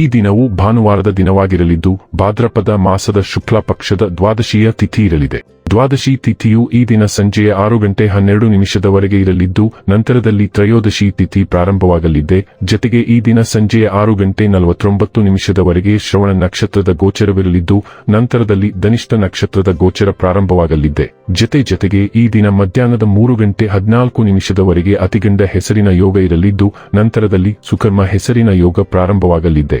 ಈ ದಿನವು ಭಾನುವಾರದ ದಿನವಾಗಿರಲಿದ್ದು, ಭಾದ್ರಪದ ಮಾಸದ ಶುಕ್ಲ ಪಕ್ಷದ ದ್ವಾದಶಿಯ ತಿಥಿ ಇರಲಿದೆ. ದ್ವಾದಶಿ ತಿಥಿಯು ಈ ದಿನ ಸಂಜೆಯ ಆರು ಗಂಟೆ ಹನ್ನೆರಡು ನಿಮಿಷದವರೆಗೆ ಇರಲಿದ್ದು, ನಂತರದಲ್ಲಿ ತ್ರಯೋದಶಿ ತಿಥಿ ಪ್ರಾರಂಭವಾಗಲಿದೆ. ಜತೆಗೆ ಈ ದಿನ ಸಂಜೆಯ ಆರು ಗಂಟೆ ನಲವತ್ತೊಂಬತ್ತು ನಿಮಿಷದವರೆಗೆ ಶ್ರವಣ ನಕ್ಷತ್ರದ ಗೋಚರವಿರಲಿದ್ದು, ನಂತರದಲ್ಲಿ ಧನಿಷ್ಠ ನಕ್ಷತ್ರದ ಗೋಚರ ಪ್ರಾರಂಭವಾಗಲಿದೆ. ಜತೆ ಜತೆಗೆ ಈ ದಿನ ಮಧ್ಯಾಹ್ನದ ಮೂರು ಗಂಟೆ ಹದಿನಾಲ್ಕು ನಿಮಿಷದವರೆಗೆ ಅತಿಗಂಡ ಹೆಸರಿನ ಯೋಗ ಇರಲಿದ್ದು, ನಂತರದಲ್ಲಿ ಸುಕರ್ಮ ಹೆಸರಿನ ಯೋಗ ಪ್ರಾರಂಭವಾಗಲಿದೆ.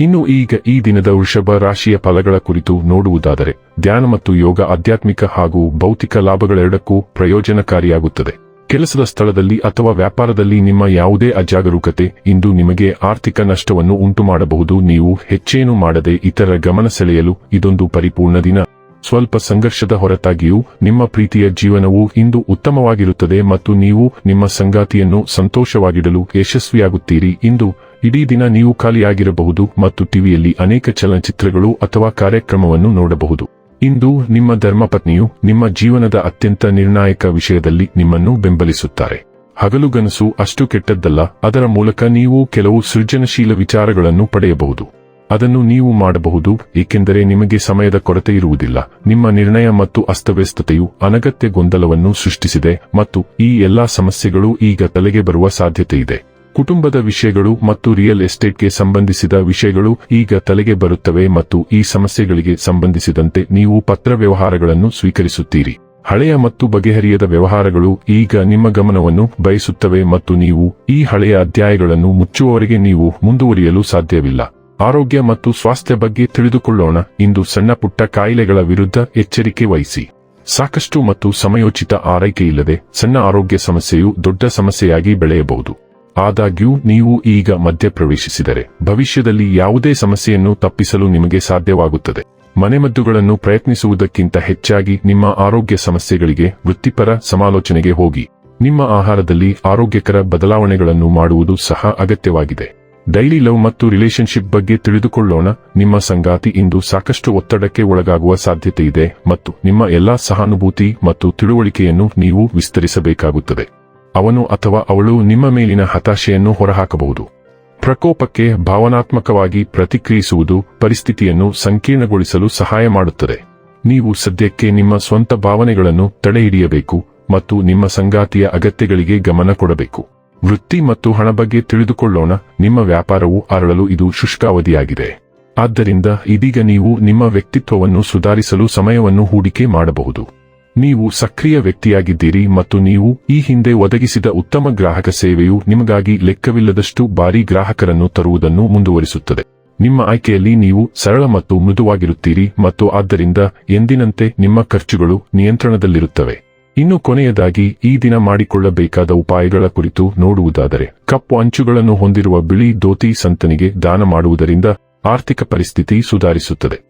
ಇನ್ನು ಈಗ ಈ ದಿನದ ವೃಷಭ ರಾಶಿಯ ಫಲಗಳ ಕುರಿತು ನೋಡುವುದಾದರೆ, ಧ್ಯಾನ ಮತ್ತು ಯೋಗ ಆಧ್ಯಾತ್ಮಿಕ ಹಾಗೂ ಭೌತಿಕ ಲಾಭಗಳೆರಡಕ್ಕೂ ಪ್ರಯೋಜನಕಾರಿಯಾಗುತ್ತದೆ. ಕೆಲಸದ ಸ್ಥಳದಲ್ಲಿ ಅಥವಾ ವ್ಯಾಪಾರದಲ್ಲಿ ನಿಮ್ಮ ಯಾವುದೇ ಅಜಾಗರೂಕತೆ ಇಂದು ನಿಮಗೆ ಆರ್ಥಿಕ ನಷ್ಟವನ್ನು ಉಂಟುಮಾಡಬಹುದು. ನೀವು ಹೆಚ್ಚೇನು ಮಾಡದೆ ಇತರ ಗಮನ ಸೆಳೆಯಲು ಇದೊಂದು ಪರಿಪೂರ್ಣ ದಿನ. ಸ್ವಲ್ಪ ಸಂಘರ್ಷದ ಹೊರತಾಗಿಯೂ ನಿಮ್ಮ ಪ್ರೀತಿಯ ಜೀವನವು ಇಂದು ಉತ್ತಮವಾಗಿರುತ್ತದೆ ಮತ್ತು ನೀವು ನಿಮ್ಮ ಸಂಗಾತಿಯನ್ನು ಸಂತೋಷವಾಗಿಡಲು ಯಶಸ್ವಿಯಾಗುತ್ತೀರಿ. ಇಂದು ಇಡೀ ದಿನ ನೀವು ಖಾಲಿಯಾಗಿರಬಹುದು ಮತ್ತು ಟಿವಿಯಲ್ಲಿ ಅನೇಕ ಚಲನಚಿತ್ರಗಳು ಅಥವಾ ಕಾರ್ಯಕ್ರಮವನ್ನು ನೋಡಬಹುದು. ಇಂದು ನಿಮ್ಮ ಧರ್ಮಪತ್ನಿಯು ನಿಮ್ಮ ಜೀವನದ ಅತ್ಯಂತ ನಿರ್ಣಾಯಕ ವಿಷಯದಲ್ಲಿ ನಿಮ್ಮನ್ನು ಬೆಂಬಲಿಸುತ್ತಾರೆ. ಹಗಲುಗನಸು ಅಷ್ಟು ಕೆಟ್ಟದ್ದಲ್ಲ, ಅದರ ಮೂಲಕ ನೀವು ಕೆಲವು ಸೃಜನಶೀಲ ವಿಚಾರಗಳನ್ನು ಪಡೆಯಬಹುದು. ಅದನ್ನು ನೀವು ಮಾಡಬಹುದು, ಏಕೆಂದರೆ ನಿಮಗೆ ಸಮಯದ ಕೊರತೆ ಇರುವುದಿಲ್ಲ. ನಿಮ್ಮ ನಿರ್ಣಯ ಮತ್ತು ಅಸ್ತವ್ಯಸ್ತತೆಯು ಅನಗತ್ಯ ಗೊಂದಲವನ್ನು ಸೃಷ್ಟಿಸಿದೆ ಮತ್ತು ಈ ಎಲ್ಲಾ ಸಮಸ್ಯೆಗಳು ಈಗ ತಲೆಗೆ ಬರುವ ಸಾಧ್ಯತೆ ಇದೆ ಕುಟುಂಬದ ವಿಷಯಗಳು ಮತ್ತು ರಿಯಲ್ ಎಸ್ಟೇಟ್ಗೆ ಸಂಬಂಧಿಸಿದ ವಿಷಯಗಳು ಈಗ ತಲೆಗೆ ಬರುತ್ತವೆ ಮತ್ತು ಈ ಸಮಸ್ಯೆಗಳಿಗೆ ಸಂಬಂಧಿಸಿದಂತೆ ನೀವು ಪತ್ರ ವ್ಯವಹಾರಗಳನ್ನು ಸ್ವೀಕರಿಸುತ್ತೀರಿ. ಹಳೆಯ ಮತ್ತು ಬಗೆಹರಿಯದ ವ್ಯವಹಾರಗಳು ಈಗ ನಿಮ್ಮ ಗಮನವನ್ನು ಬಯಸುತ್ತವೆ ಮತ್ತು ನೀವು ಈ ಹಳೆಯ ಅಧ್ಯಾಯಗಳನ್ನು ಮುಚ್ಚುವವರೆಗೆ ನೀವು ಮುಂದುವರಿಯಲು ಸಾಧ್ಯವಿಲ್ಲ. ಆರೋಗ್ಯ ಮತ್ತು ಸ್ವಾಸ್ಥ್ಯ ಬಗ್ಗೆ ತಿಳಿದುಕೊಳ್ಳೋಣ. ಇಂದು ಸಣ್ಣ ಪುಟ್ಟ ಕಾಯಿಲೆಗಳ ವಿರುದ್ಧ ಎಚ್ಚರಿಕೆ ವಹಿಸಿ. ಸಾಕಷ್ಟು ಮತ್ತು ಸಮಯೋಚಿತ ಆರೈಕೆ ಇಲ್ಲದೆ ಸಣ್ಣ ಆರೋಗ್ಯ ಸಮಸ್ಯೆಯು ದೊಡ್ಡ ಸಮಸ್ಯೆಯಾಗಿ ಬೆಳೆಯಬಹುದು. ಆದಾಗ್ಯೂ, ನೀವು ಈಗ ಮಧ್ಯಪ್ರವೇಶಿಸಿದರೆ ಭವಿಷ್ಯದಲ್ಲಿ ಯಾವುದೇ ಸಮಸ್ಯೆಯನ್ನು ತಪ್ಪಿಸಲು ನಿಮಗೆ ಸಾಧ್ಯವಾಗುತ್ತದೆ. ಮನೆಮದ್ದುಗಳನ್ನು ಪ್ರಯತ್ನಿಸುವುದಕ್ಕಿಂತ ಹೆಚ್ಚಾಗಿ ನಿಮ್ಮ ಆರೋಗ್ಯ ಸಮಸ್ಯೆಗಳಿಗೆ ವೃತ್ತಿಪರ ಸಮಾಲೋಚನೆಗೆ ಹೋಗಿ. ನಿಮ್ಮ ಆಹಾರದಲ್ಲಿ ಆರೋಗ್ಯಕರ ಬದಲಾವಣೆಗಳನ್ನು ಮಾಡುವುದು ಸಹ ಅಗತ್ಯವಾಗಿದೆ. ಡೈಲಿ ಲವ್ ಮತ್ತು ರಿಲೇಶನ್ಶಿಪ್ ಬಗ್ಗೆ ತಿಳಿದುಕೊಳ್ಳೋಣ. ನಿಮ್ಮ ಸಂಗಾತಿ ಇಂದು ಸಾಕಷ್ಟು ಒತ್ತಡಕ್ಕೆ ಒಳಗಾಗುವ ಸಾಧ್ಯತೆ ಇದೆ ಮತ್ತು ನಿಮ್ಮ ಎಲ್ಲಾ ಸಹಾನುಭೂತಿ ಮತ್ತು ತಿಳುವಳಿಕೆಯನ್ನು ನೀವು ವಿಸ್ತರಿಸಬೇಕಾಗುತ್ತದೆ. ಅವನು ಅಥವಾ ಅವಳು ನಿಮ್ಮ ಮೇಲಿನ ಹತಾಶೆಯನ್ನು ಹೊರಹಾಕಬಹುದು. ಪ್ರಕೋಪಕ್ಕೆ ಭಾವನಾತ್ಮಕವಾಗಿ ಪ್ರತಿಕ್ರಿಯಿಸುವುದು ಪರಿಸ್ಥಿತಿಯನ್ನು ಸಂಕೀರ್ಣಗೊಳಿಸಲು ಸಹಾಯ ಮಾಡುತ್ತದೆ. ನೀವು ಸದ್ಯಕ್ಕೆ ನಿಮ್ಮ ಸ್ವಂತ ಭಾವನೆಗಳನ್ನು ತಡೆಹಿಡಿಯಬೇಕು ಮತ್ತು ನಿಮ್ಮ ಸಂಗಾತಿಯ ಅಗತ್ಯಗಳಿಗೆ ಗಮನ ಕೊಡಬೇಕು. ವೃತ್ತಿ ಮತ್ತು ಹಣ ಬಗ್ಗೆ ತಿಳಿದುಕೊಳ್ಳೋಣ, ನಿಮ್ಮ ವ್ಯಾಪಾರವು ಅರಳಲು ಇದು ಶುಷ್ಕ ಅವಧಿಯಾಗಿದೆ ಆದ್ದರಿಂದ ಇದೀಗ ನೀವು ನಿಮ್ಮ ವ್ಯಕ್ತಿತ್ವವನ್ನು ಸುಧಾರಿಸಲು ಸಮಯವನ್ನು ಹೂಡಿಕೆ ಮಾಡಬಹುದು. ನೀವು ಸಕ್ರಿಯ ವ್ಯಕ್ತಿಯಾಗಿದ್ದೀರಿ ಮತ್ತು ನೀವು ಈ ಹಿಂದೆ ಒದಗಿಸಿದ ಉತ್ತಮ ಗ್ರಾಹಕ ಸೇವೆಯು ನಿಮಗಾಗಿ ಲೆಕ್ಕವಿಲ್ಲದಷ್ಟು ಬಾರಿ ಗ್ರಾಹಕರನ್ನು ತರುವುದನ್ನು ಮುಂದುವರಿಸುತ್ತದೆ. ನಿಮ್ಮ ಆಯ್ಕೆಯಲ್ಲಿ ನೀವು ಸರಳ ಮತ್ತು ಮೃದುವಾಗಿರುತ್ತೀರಿ ಮತ್ತು ಆದ್ದರಿಂದ ಎಂದಿನಂತೆ ನಿಮ್ಮ ಖರ್ಚುಗಳು ನಿಯಂತ್ರಣದಲ್ಲಿರುತ್ತವೆ. ಇನ್ನು ಕೊನೆಯದಾಗಿ, ಈ ದಿನ ಮಾಡಿಕೊಳ್ಳಬೇಕಾದ ಉಪಾಯಗಳ ಕುರಿತು ನೋಡುವುದಾದರೆ, ಕಪ್ಪು ಅಂಚುಗಳನ್ನು ಹೊಂದಿರುವ ಬಿಳಿ ದೋತಿ ಸಂತನಿಗೆ ದಾನ ಮಾಡುವುದರಿಂದ ಆರ್ಥಿಕ ಪರಿಸ್ಥಿತಿ ಸುಧಾರಿಸುತ್ತದೆ.